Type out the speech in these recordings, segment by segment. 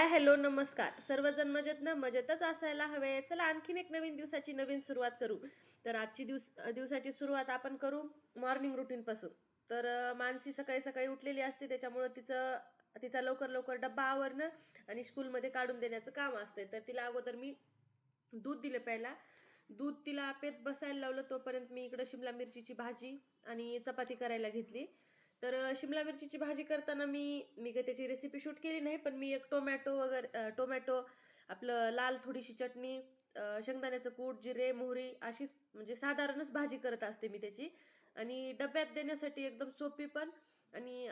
Hello नमस्कार. सर्वजण मजेत ना? मजेतच असायला हवे. चला आणखीन एक नवीन दिवसाची नवीन सुरुवात करू. तर आजची दिवस दिवसाची सुरुवात आपण करू मॉर्निंग रुटीनपासून तर मानसी सकाळी सकाळी उठलेली असते. त्याच्यामुळं तिचं तिचा लवकर लवकर डब्बा आवरणं आणि स्कूलमध्ये काढून देण्याचं काम असते तर तिला अगोदर मी दूध दिलं पहिला दूध तिला पेत बसायला लावलं. तोपर्यंत मी इकडं शिमला मिरचीची भाजी आणि चपाती करायला घेतली. तर शिमला मिरचीची भाजी करताना मी मी काही त्याची रेसिपी शूट केली नाही पण मी एक टोमॅटो वगैरे टोमॅटो आपलं लाल थोडीशी चटणी शेंगदाण्याचं कूट जिरे मोहरी अशीच म्हणजे साधारणच भाजी करत असते मी त्याची. आणि डब्यात देण्यासाठी एकदम सोपी पण आणि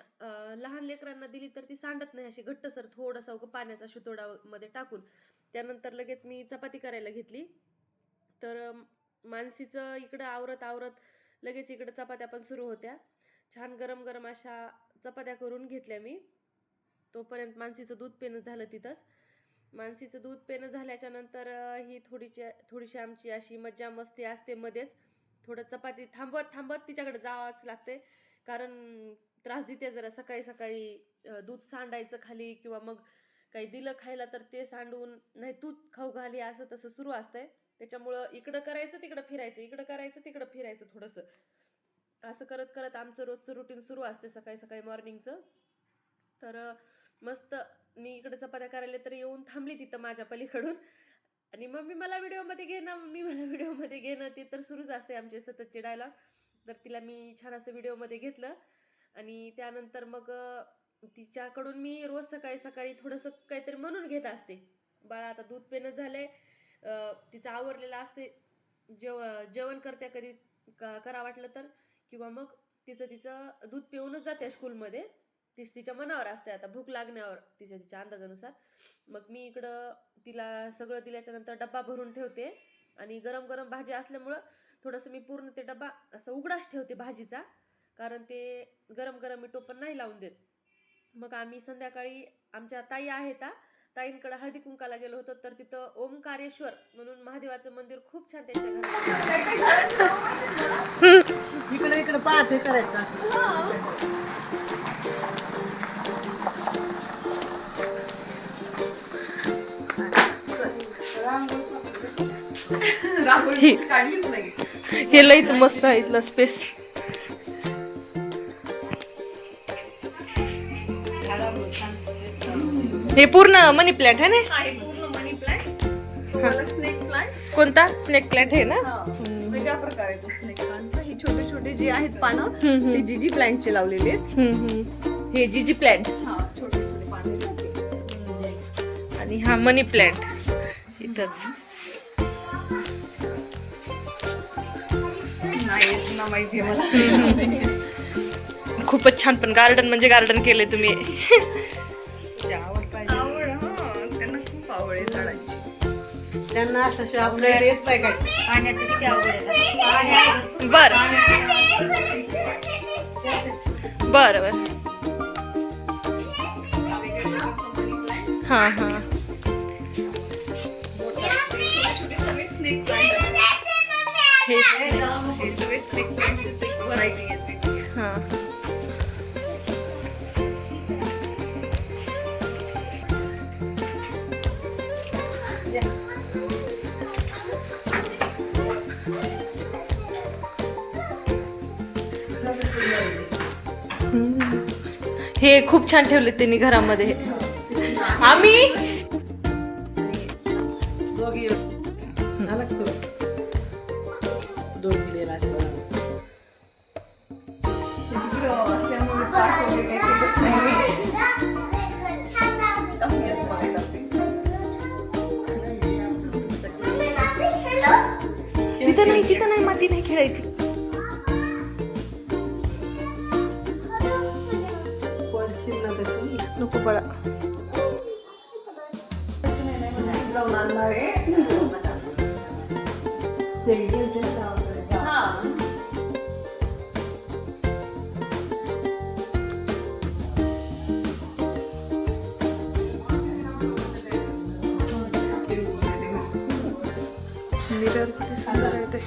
लहान लेकरांना दिली तर ती सांडत नाही अशी घट्टसर थोडासा उगं पाण्याचा शितोडामध्ये टाकून. त्यानंतर लगेच मी चपाती करायला घेतली. तर मानसीचं इकडं आवरत आवरत लगेच इकडं चपात्या पण सुरू होत्या. छान गरम गरम अशा चपात्या करून घेतल्या मी. तोपर्यंत मानसीचं दूध पेनं झालं तिथंच. मानसीचं दूध पेनं झाल्याच्यानंतर ही थोडीशी थोडीशी आमची अशी मज्जा मस्ती असते मध्येच. थोडं चपाती थांबत थांबत तिच्याकडे जावंच लागते. कारण त्रास देते जरा सकाळी सकाळी दूध सांडायचं खाली किंवा मग काही दिलं खायला तर ते सांडून नाही तू खाऊ घाली असं तसं सुरू असतंय. त्याच्यामुळं इकडं करायचं तिकडं फिरायचं इकडं करायचं तिकडं फिरायचं थोडंसं. असं करत करत आमचं रोजचं रुटीन सुरू असते सकाळी सकाळी मॉर्निंगचं तर मस्त मी इकडे चपात्या करायला तर येऊन थांबली तिथं माझ्या पलीकडून. आणि मी मला व्हिडिओमध्ये घेणं मी मला व्हिडिओमध्ये घेणं ते तर सुरूच असते आमचे सतत चिडायला. तर तिला मी छान असं व्हिडिओमध्ये घेतलं. आणि त्यानंतर मग तिच्याकडून मी रोज सकाळी सकाळी थोडंसं काहीतरी म्हणून घेत असते. बाळा आता दूध पेनं झालंय. आहे तिचं आवरलेलं असते. जेव जेवण करत्या कधी का करा वाटलं तर. किंवा मग तिचं तिचं दूध पिऊनच जाते स्कूलमध्ये तीच तिच्या मनावर असते आता भूक लागण्यावर तिच्या तिच्या अंदाजानुसार. मग मी इकडं तिला सगळं दिल्याच्या नंतर डब्बा भरून ठेवते आणि गरम गरम भाजी असल्यामुळं थोडंसं मी पूर्ण ते डब्बा असं उघडाच ठेवते भाजीचा. कारण ते गरम गरम मी टोपण नाही लावून देत. मग आम्ही संध्याकाळी आमच्या ताई आहेत ताईंकडे हळदी कुंकाला गेलो होतो तर तिथं ओमकारेश्वर म्हणून महादेवाचं मंदिर खूप छान त्यांच्या घरात. इकडे इकडे पाहते करायचं हे हे लईच मस्त आहे इथलं स्पेस हे पूर्ण मनी प्लांट आहे ना? आहे पूर्ण मनी प्लांट स्नेक प्लांट कोणता? स्नेक प्लांट आहे ना? वेगळ्या प्रकारे तो स्नेक प्लांटचा हे छोटे छोटे जे आहेत पानं ते जीजी प्लांटचे लावलेले आहेत. हम्म, हम्म. हे जीजी प्लांट हा छोटे छोटे पानं आणि हा मनी प्लांट इथंच. नाही माहिती आहे मला. खूपच छान पण गार्डन म्हणजे गार्डन केलंय तुम्ही. झाडांची. त्यांना असं आपल्याला येत नाही काय पाण्याची किती आवड बर. बर बर. हा हा हे हे खूप छान ठेवले त्यांनी घरामध्ये. आम्ही? दोघी तिथं नाही तिथं नाही माती नाही खेळायची. नको बळा. जाऊन आणणार गेल्यावर किती सुंदर आहे ते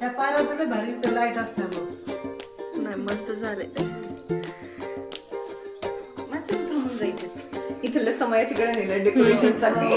त्या पारा तुला भारी लाइट असते मग. नाही मस्त झाले इथलं समय तिकडे नेलं डेकोरेशनसाठी.